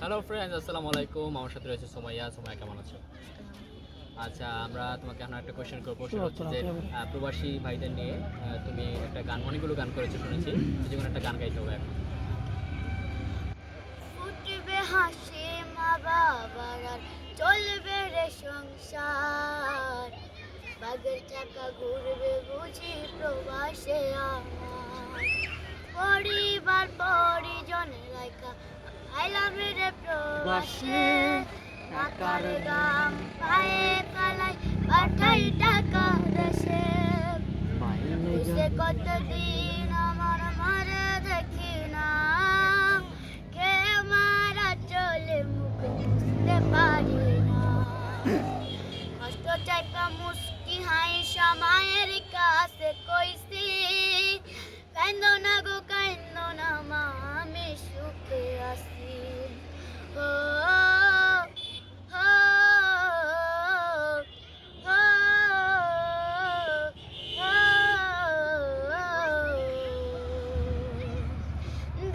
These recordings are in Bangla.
হ্যালো ফ্রেন্ডস আসসালামু আলাইকুম আমার সাথে রয়েছে সোমাইয়া। সোমাইয়া কেমন আছো? আচ্ছা আমরা তোমাকে এখন একটা কোশ্চেন করব। সেটা হচ্ছে যে প্রবাসী ভাইদের নিয়ে তুমি একটা গান অনেকগুলো গান করেছ শুনেছি। যে কোনো একটা গান গাইতে হবে এখন। ফুটবে হাসি মা বাবার চলবে রে সংসার। বাগের চাকা ঘুরবে বুঝি প্রবাসে আমার। পরিজন রাখা আইলাম রে প্রবাসে টাকার দাম পায়ে কালাই পাঠাই টাকা দেশে সে কতদিন ও,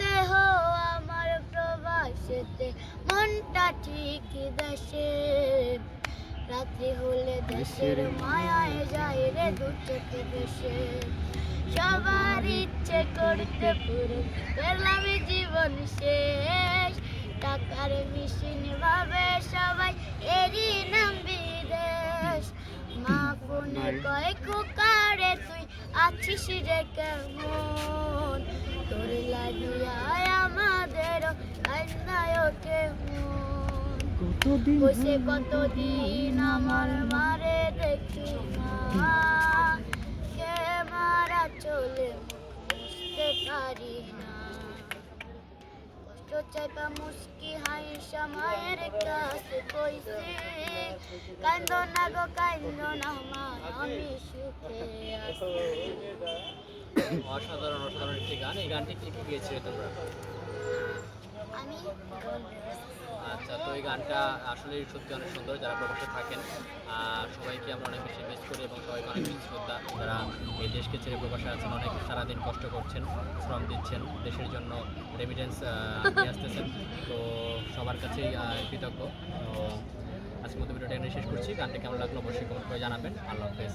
দেহ আমার প্রবাসেতে মনটা ঠিক দেশে রাত্রি হলে দেশের মায়ায় যায় রে দু চোখে দেশে সবার ইচ্ছে করতে পুরো পেলাম জীবন শেষ। টাকার মিশিন ভাবে সবাই এরই নাম বিদেশ। মা ফোনে কয় খোকারে তুই আছিস রে কেমন? তোর লাগিয়া আমাদের কান্নায় বসে কতদিন আমার মারে দেখি না কে মারা চলে বুঝতে পারি না। কষ্ট চাইবা মুস্কি হাই সময়ের কাছে কইছে কান্দ না গো কান্দ না মা আমি সুখে আছি। অসাধারণ অসাধারণ একটি গান এই গানটি কি কি গিয়েছিলে তোমরা। আমি তো এই গানটা আসলে সত্যি অনেক সুন্দর, যারা প্রবাসে থাকেন সবাইকে আমরা অনেক বেশি মিস করি এবং সবাইকে অনেক বেশি শ্রদ্ধা যারা এই দেশকে ছেড়ে প্রবাসে আছেন, অনেক সারাদিন কষ্ট করছেন, শ্রম দিচ্ছেন, দেশের জন্য রেমিডেন্স নিয়ে আসতেছেন। তো সবার কাছেই কৃতজ্ঞ। তো আজকের মতো ভিডিওটা এখানে শেষ করছি। গানটা কেমন লাগল অবশ্যই কমেন্ট করে জানাবেন। আল্লাহ হাফেজ